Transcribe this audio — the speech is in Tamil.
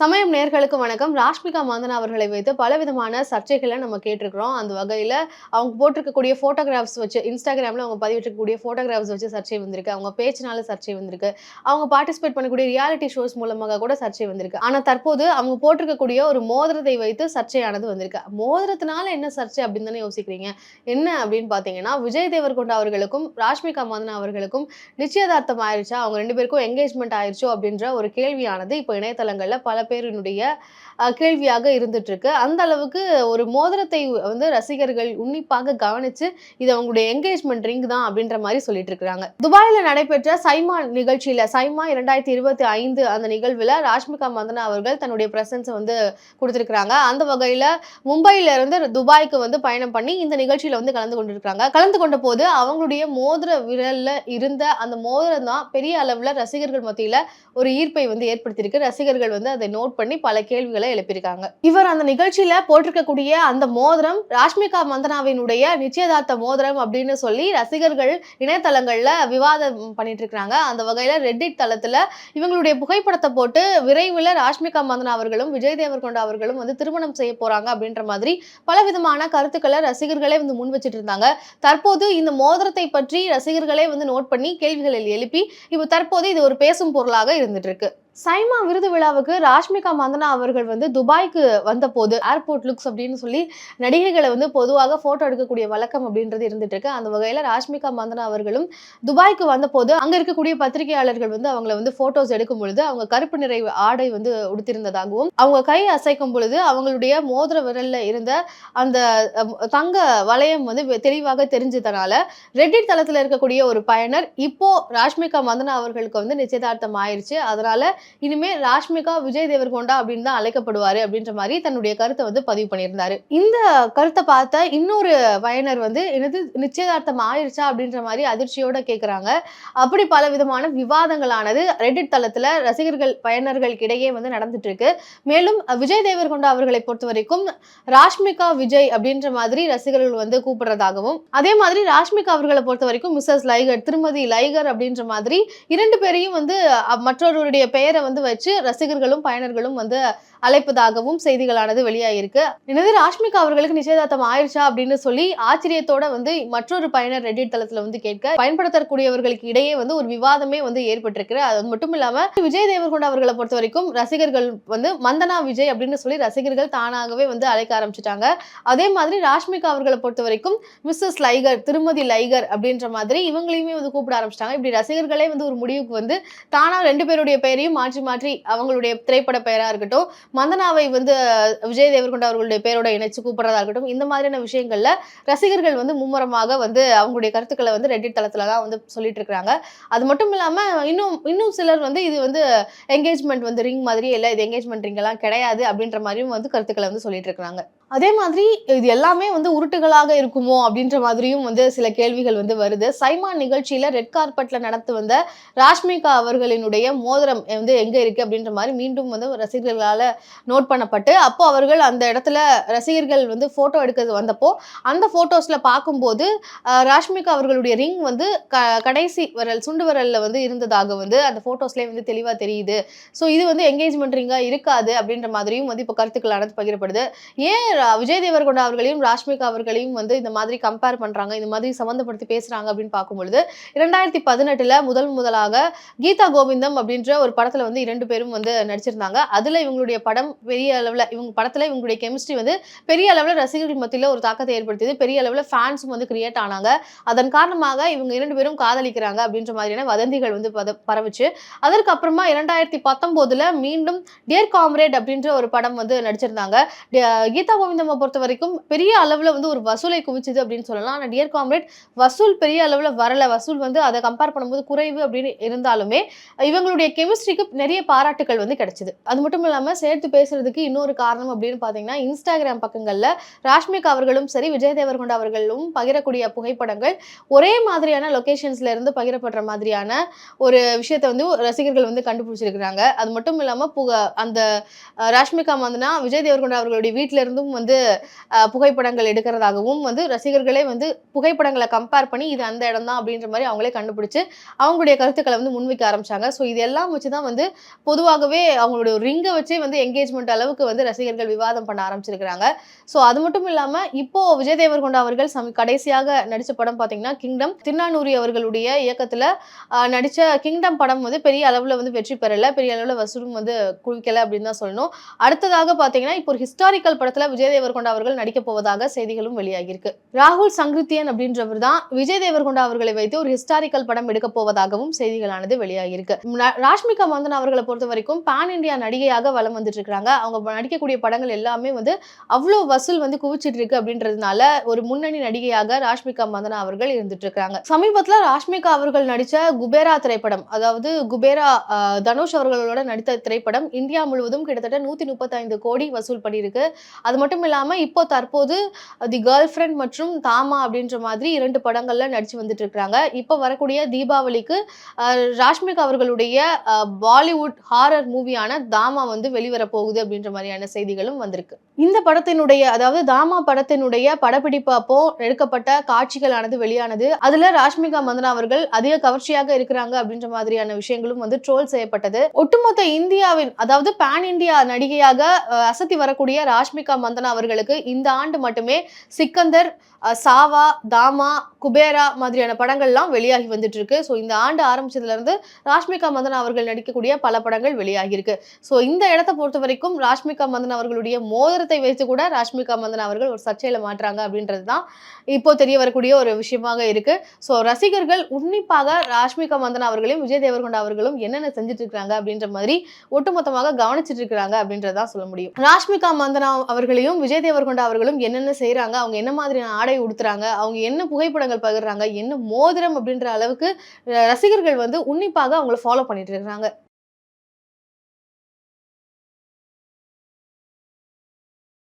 சமயம் நேர்களுக்கு வணக்கம். ராஷ்மிகா மந்தனா அவர்களை வைத்து பலவிதமான சர்ச்சைகளை நம்ம கேட்டிருக்கிறோம். அந்த வகையில் அவங்க போட்டிருக்கக்கூடிய ஃபோட்டோகிராஃப்ஸ் வச்சு இன்ஸ்டாகிராமில் அவங்க பதிவிட்டிருக்கக்கூடிய ஃபோட்டோகிராஃப்ஸ் வச்சு சர்ச்சை வந்திருக்கு. அவங்க பேச்சினால சர்ச்சை வந்திருக்கு. அவங்க பார்ட்டிசிபேட் பண்ணக்கூடிய ரியாலிட்டி ஷோஸ் மூலமாக கூட சர்ச்சை வந்திருக்கு. ஆனால் தற்போது அவங்க போட்டிருக்கக்கூடிய ஒரு மோதிரத்தை வைத்து சர்ச்சையானது வந்திருக்கு. மோதிரத்தினால என்ன சர்ச்சை அப்படின்னு தானே யோசிக்கிறீங்க? என்ன அப்படின்னு பார்த்தீங்கன்னா விஜய் தேவர்கொண்டா அவர்களுக்கும் ராஷ்மிகா மந்தனா அவர்களுக்கும் நிச்சயதார்த்தம் ஆயிருச்சா? அவங்க ரெண்டு பேருக்கும் என்கேஜ்மெண்ட் ஆயிடுச்சோ அப்படின்ற ஒரு கேள்வியானது இப்போ இணையதளங்களில் பல பேரினுடைய கேள்வியாக இருந்துட்டு இருக்கு அந்த அளவுக்கு ஒரு மோதிரத்தை வந்து ரசிகர்கள் உன்னிப்பாக கவனிச்சு இது அவங்களுடைய என்கேஜ்மெண்ட் ரிங் தான் அப்படின்ற மாதிரி சொல்லிட்டு இருக்காங்க துபாயில நடைபெற்ற சைமா நிகழ்ச்சியில சைமா இரண்டாயிரத்தி இருபத்தி ஐந்து அந்த நிகழ்வுல ராஷ்மிகா மந்தனா அவர்கள் தன்னுடைய பிரசன்ஸை வந்து கொடுத்திருக்கிறாங்க. அந்த வகையில மும்பையில இருந்து துபாய்க்கு வந்து பயணம் பண்ணி இந்த நிகழ்ச்சியில வந்து கலந்து கொண்டிருக்காங்க கலந்து கொண்ட போது அவங்களுடைய மோதிர விரல்ல இருந்த அந்த மோதிரம் தான் பெரிய அளவுல ரசிகர்கள் மத்தியில ஒரு ஈர்ப்பை வந்து ஏற்படுத்தியிருக்கு. ரசிகர்கள் வந்து அதை நோட் பண்ணி பல கேள்விகளை எழுப்பியிருக்காங்க. இவர் அந்த நிகழ்ச்சியில போட்டிருக்கக்கூடிய அந்த மோதிரம் ராஷ்மிகா மந்தனாவினுடைய நிச்சயதார்த்த மோதிரம் அப்படின்னு சொல்லி ரசிகர்கள் இணையதளங்கள்ல விவாதம் பண்ணிட்டு இருக்காங்க அந்த வகையில ரெட்டிட் தளத்துல இவங்களுடைய புகைப்படத்தை போட்டு விரைவில் ராஷ்மிகா மந்தனா அவர்களும் விஜய் தேவர்கொண்டா அவர்களும் வந்து திருமணம் செய்ய போறாங்க அப்படின்ற மாதிரி பல விதமான கருத்துக்களை ரசிகர்களே வந்து முன் வச்சுட்டு இருந்தாங்க தற்போது இந்த மோதிரத்தை பற்றி ரசிகர்களே வந்து நோட் பண்ணி கேள்விகளை எழுப்பி இப்போ தற்போது இது ஒரு பேசும் பொருளாக இருந்துட்டு இருக்கு சைமா விருது விழாவுக்கு ராஷ்மிகா மந்தனா அவர்கள் வந்து துபாய்க்கு வந்தபோது ஏர்போர்ட் லுக்ஸ் அப்படின்னு சொல்லி நடிகைகளை வந்து பொதுவாக ஃபோட்டோ எடுக்கக்கூடிய வழக்கம் அப்படின்றது இருந்துட்டு இருக்கு. அந்த வகையில் ராஷ்மிகா மந்தனா அவர்களும் துபாய்க்கு வந்தபோது அங்கே இருக்கக்கூடிய பத்திரிகையாளர்கள் வந்து அவங்கள வந்து ஃபோட்டோஸ் எடுக்கும் பொழுது அவங்க கருப்பு நிறை ஆடை வந்து உடுத்திருந்ததாகவும் அவங்க கை அசைக்கும் பொழுது அவங்களுடைய மோதிர விரலில் இருந்த அந்த தங்க வளையம் வந்து வெ- தெளிவாக தெரிஞ்சதுனால ரெட்டிட் தளத்தில் இருக்கக்கூடிய ஒரு பயனர் இப்போ ராஷ்மிகா மந்தனா அவர்களுக்கு வந்து நிச்சயதார்த்தம் ஆயிடுச்சு அதனால இனிமே ராஷ்மிகா விஜய் தேவர்கொண்டா அப்படின்னு தான் அழைக்கப்படுவாரு அப்படின்ற மாதிரி தன்னுடைய கருத்தை வந்து பதிவு பண்ணியிருந்தாரு. இந்த கருத்தை பார்த்த இன்னொரு பயனர் வந்து எனது நிச்சயதார்த்தம் ஆயிடுச்சா அப்படின்ற மாதிரி அதிர்ச்சியோட கேட்குறாங்க அப்படி பல விதமான விவாதங்களானது ரெடிட் தளத்துல ரசிகர்கள் பயனர்கள் இடையே வந்து நடந்துட்டு இருக்கு மேலும் விஜய் தேவர்கொண்டா அவர்களை பொறுத்த வரைக்கும் ராஷ்மிகா விஜய் அப்படின்ற மாதிரி ரசிகர்கள் வந்து கூப்பிடுறதாகவும் அதே மாதிரி ராஷ்மிகா அவர்களை பொறுத்த வரைக்கும் மிஸ்ஸஸ் லைகர் திருமதி லைகர் அப்படின்ற மாதிரி இரண்டு பேரையும் வந்து அஹ், மற்றொருவருடைய பெயரை வந்து வச்சு ரசிகர்களும் பயனர்களும் வந்து அழைப்பதாகவும் செய்திகளானது வெளியாகிருக்கு எனது ராஷ்மிகா அவர்களுக்கு நிச்சயதார்த்தம் ஆயிடுச்சா அப்படின்னு சொல்லி ஆச்சரியத்தோட வந்து மற்றொரு பயனர் ரெட்டிட் தளத்துல வந்து கேட்க பயன்படுத்தக்கூடியவர்களுக்கு இடையே வந்து ஒரு விவாதமே வந்து ஏற்பட்டிருக்கு அது மட்டும் இல்லாம விஜய் தேவர்கொண்ட அவர்களை பொறுத்த வரைக்கும் ரசிகர்கள் வந்து மந்தனா விஜய் அப்படின்னு சொல்லி ரசிகர்கள் தானாகவே வந்து அழைக்க ஆரம்பிச்சிட்டாங்க. அதே மாதிரி ராஷ்மிகா அவர்களை பொறுத்த வரைக்கும் மிஸ்ஸஸ் லைகர் திருமதி லைகர் அப்படின்ற மாதிரி இவங்களையுமே வந்து கூப்பிட ஆரம்பிச்சிட்டாங்க. இப்படி ரசிகர்களே வந்து ஒரு முடிவுக்கு வந்து தானா ரெண்டு பேருடைய பெயரையும் மாற்றி மாற்றி அவங்களுடைய திரைப்பட பெயரா இருக்கட்டும் மந்தனாவை வந்து விஜய் தேவர்கொண்ட அவர்களுடைய பெயரோட இணைச்சு கூப்பிடுறதா இருக்கட்டும் இந்த மாதிரியான விஷயங்கள்ல ரசிகர்கள் வந்து மும்முரமாக வந்து அவங்களுடைய கருத்துக்களை வந்து ரெட்டிட் தளத்துல தான் வந்து சொல்லிட்டு இருக்கிறாங்க. அது மட்டும் இல்லாம இன்னும் இன்னும் சிலர் வந்து இது வந்து என்கேஜ்மெண்ட் வந்து ரிங் மாதிரி இல்லை இது என்கேஜ்மெண்ட் ரிங் எல்லாம் கிடையாது அப்படின்ற மாதிரியும் வந்து கருத்துக்களை வந்து சொல்லிட்டு இருக்காங்க அதே மாதிரி இது எல்லாமே வந்து உருட்டுகளாக இருக்குமோ அப்படின்ற மாதிரியும் வந்து சில கேள்விகள் வந்து வருது. சைமான் நிகழ்ச்சியில ரெட் கார்பெட்ல நடத்து வந்த ராஷ்மிகா அவர்களினுடைய மோதிரம் வந்து எங்க இருக்கு அப்படின்ற மாதிரி மீண்டும் வந்து ரசிகர்களால நோட் பண்ணப்பட்டு அப்போ அவர்கள் அந்த இடத்துல ரசிகர்கள் வந்து போட்டோ எடுக்கிறது வந்தப்போ அந்த போட்டோஸ்ல பார்க்கும்போது ராஷ்மிகா அவர்களுடைய ரிங் வந்து க கடைசி விரல் சுண்டு விரல்ல வந்து இருந்ததாக வந்து அந்த போட்டோஸ்லேயே வந்து தெளிவா தெரியுது. ஸோ இது வந்து என்கேஜ்மெண்ட் ரிங்கா இருக்காது அப்படின்ற மாதிரியும் வந்து இப்போ கருத்துக்கள் கருத்துக்களானது பகிரப்படுது. ஏன் விஜய் தேவர்கொண்டா அவர்களையும் ராஷ்மிகா அவர்களையும் வந்து இந்த மாதிரி கம்பேர் பண்றாங்க. இந்த மாதிரி சம்மந்தப்படுத்தி பேசுறாங்க அப்படின்னு பார்க்கும்பொழுது இரண்டாயிரத்தி பதினெட்டுல முதல் முதலாக கீதா கோவிந்தம் அப்படின்ற ஒரு படத்துல வந்து இரண்டு பேரும் வந்து நடிச்சிருந்தாங்க. அதுல இவங்களுடைய படம் பெரிய அளவுல இவங்க படத்துல இவங்களுடைய கெமிஸ்ட்ரி வந்து பெரிய அளவுல ரசிகர்கள் மத்தியில ஒரு தாக்கத்தை ஏற்படுத்தியது. பெரிய அளவுல ஃபேன்ஸும் வந்து கிரியேட் ஆனாங்க. அதன் காரணமாக இவங்க இரண்டு பேரும் காதலிக்கிறாங்க அப்படின்ற மாதிரியான வதந்திகள் வந்து பத- பரவுச்சு. அதற்கப்புறமா இரண்டாயிரத்தி பத்தொன்பதுல மீண்டும் டியர் காம்ரேட் அப்படின்ற ஒரு படம் வந்து நடிச்சிருந்தாங்க. கீதா கோவிந்தம்மா பொறுத்த வரைக்கும் பெரிய அளவில் வந்து ஒரு வசூலை குவிச்சுது அப்படின்னு சொல்லலாம். ஆனால் டியர் காம்ரேட் வசூல் பெரிய அளவில் வரல. வசூல் வந்து அதை கம்பேர் பண்ணும்போது குறைவு அப்படின்னு இருந்தாலுமே இவங்களுடைய கெமிஸ்ட்ரிக்கு நிறைய பாராட்டுகள் வந்து கிடைச்சிது. அது மட்டும் இல்லாமல் சேர்த்து பேசுறதுக்கு இன்னொரு காரணம் அப்படின்னு பார்த்தீங்கன்னா இன்ஸ்டாகிராம் பக்கங்களில் ராஷ்மிகா அவர்களும் சரி விஜய் தேவர்கொண்ட அவர்களும் பகிரக்கூடிய புகைப்படங்கள் ஒரே மாதிரியான லொக்கேஷன்ஸ்ல இருந்து பகிரப்படுற மாதிரியான ஒரு விஷயத்தை வந்து ரசிகர்கள் வந்து கண்டுபிடிச்சிருக்கிறாங்க. அது மட்டும் இல்லாமல் புக அந்த ராஷ்மிகா மந்தனா விஜய் தேவர்கொண்ட அவர்களுடைய வீட்ல இருந்தும் வந்து புகைப்படங்கள் எடுக்கிறதாகவும் வந்து ரசிகர்களே வந்து புகைப்படங்களை கம்பேர் பண்ணி இது அந்த இடம் தான் அப்படின்ற மாதிரி அவங்களே கண்டுபிடிச்சு அவங்களுடைய கருத்துக்களை வந்து முன்வைக்க ஆரம்பிச்சாங்க. ஸோ இது எல்லாம் வச்சு தான் வந்து பொதுவாகவே அவங்களுடைய ரிங்கை வச்சே வந்து என்கேஜ்மெண்ட் அளவுக்கு வந்து ரசிகர்கள் விவாதம் பண்ண ஆரம்பிச்சிருக்கிறாங்க. ஸோ அது மட்டும் இல்லாம இப்போ விஜய் தேவர்கொண்டா அவர்கள் சம கடைசியாக நடிச்ச படம் பார்த்தீங்கன்னா கிங்டம் திருநானூரி அவர்களுடைய இயக்கத்துல நடித்த நடிச்ச கிங்டம் படம் வந்து பெரிய அளவுல வந்து வெற்றி பெறல. பெரிய அளவுல வசூலும் வந்து குவிக்கல அப்படின்னு தான் சொல்லணும். அடுத்ததாக பார்த்தீங்கன்னா இப்போ ஒரு ஹிஸ்டாரிக்கல் படத்துல விஜய் தேவர்கொண்டா அவர்கள் நடிக்க போவதாக செய்திகளும் வெளியாகியிருக்கு. ராகுல் சங்கிருத்தியன் அப்படின்றவர் தான் விஜய் தேவர்கொண்டா அவர்களை வைத்து ஒரு ஹிஸ்டாரிக்கல் படம் எடுக்க போவதாகவும் செய்திகளானது வெளியாகியிருக்கு. ராஷ்மிகா மந்தன் அவர்களை பொறுத்த வரைக்கும் பேன் இந்தியா நடிகையாக வலம் வந்துட்டு இருக்காங்க. அவங்க நடிக்கக்கூடிய படங்கள் எல்லாமே வந்து அவ்வளோ வசூல் வந்து குவிச்சிட்டு இருக்கு அப்படின்றதுனால ஒரு முன்னணி நடிகையாக ராஷ்மிகா மந்தனா அவர்கள் இருந்துட்டு இருக்காங்க. சமீபத்துல ராஷ்மிகா அவர்கள் நடிச்ச குபேரா திரைப்படம் அதாவது குபேரா தனுஷ் அவர்களோட நடித்த திரைப்படம் இந்தியா முழுவதும் கிட்டத்தட்ட நூத்தி முப்பத்தைந்து கோடி வசூல் பண்ணியிருக்கு. அது மட்டும் இல்லாம இப்போ தற்போது தி கேர்ள் ஃப்ரெண்ட் மற்றும் தாமா அப்படின்ற மாதிரி இரண்டு படங்கள்ல நடிச்சு வந்துட்டு இருக்கிறாங்க இப்போ வரக்கூடிய தீபாவளிக்கு ஆஹ், ராஷ்மிகா அவர்களுடைய பாலிவுட் ஹாரர் மூவியான தாமா வந்து வெளிவர போகுது அப்படின்ற மாதிரியான செய்திகளும் வந்திருக்கு. இந்த படத்தினுடைய அதாவது தாமா படத்தினுடைய படப்பிடிப்பு அப்போ எடுக்கப்பட்ட காட்சிகளானது வெளியானது. அதுல ராஷ்மிகா மந்தனா அவர்கள் அதிக கவர்ச்சியாக இருக்கிறாங்க அப்படின்ற மாதிரியான விஷயங்களும் வந்து ட்ரோல் செய்யப்பட்டது. ஒட்டுமொத்த இந்தியாவின் அதாவது பேன் இந்தியா நடிகையாக அசத்தி வரக்கூடிய ராஷ்மிகா மந்தனா அவர்களுக்கு இந்த ஆண்டு மட்டுமே சிக்கந்தர் சாவா தாமா குபேரா மாதிரியான படங்கள்லாம் வெளியாகி வந்துட்டு இருக்கு ஸோ இந்த ஆண்டு ஆரம்பிச்சதுல இருந்து ராஷ்மிகா மந்தனா அவர்கள் நடிக்கக்கூடிய பல படங்கள் வெளியாகி இருக்கு ஸோ இந்த இடத்தை பொறுத்த வரைக்கும் ராஷ்மிகா மந்தன் அவர்களுடைய மோதிரத்தை வைத்து கூட ராஷ்மிகா மந்தன் அவர்கள் ஒரு சர்ச்சையில மாற்றாங்க அப்படின்றது தான் இப்போ தெரிய வரக்கூடிய ஒரு விஷயமாக இருக்கு. ஸோ ரசிகர்கள் உன்னிப்பாக ராஷ்மிகா மந்தன் அவர்களையும் விஜய் தேவர்கொண்டா அவர்களும் என்னென்ன செஞ்சுட்டு இருக்காங்க அப்படின்ற மாதிரி ஒட்டுமொத்தமாக கவனிச்சிட்டு இருக்கிறாங்க அப்படின்றதா சொல்ல முடியும். ராஷ்மிகா மந்தனா அவர்களையும் விஜய் தேவர்கொண்டா அவர்களும் என்னென்ன செய்யறாங்க அவங்க என்ன மாதிரியான ஆடை உடுத்துறாங்க அவங்க என்ன புகைப்படங்கள் பகிர்றாங்க என்ன மோதிரம் அப்படின்ற அளவுக்கு ரசிகர்கள் வந்து உன்னிப்பாக அவங்கள ஃபாலோ பண்ணிட்டு இருக்கிறாங்க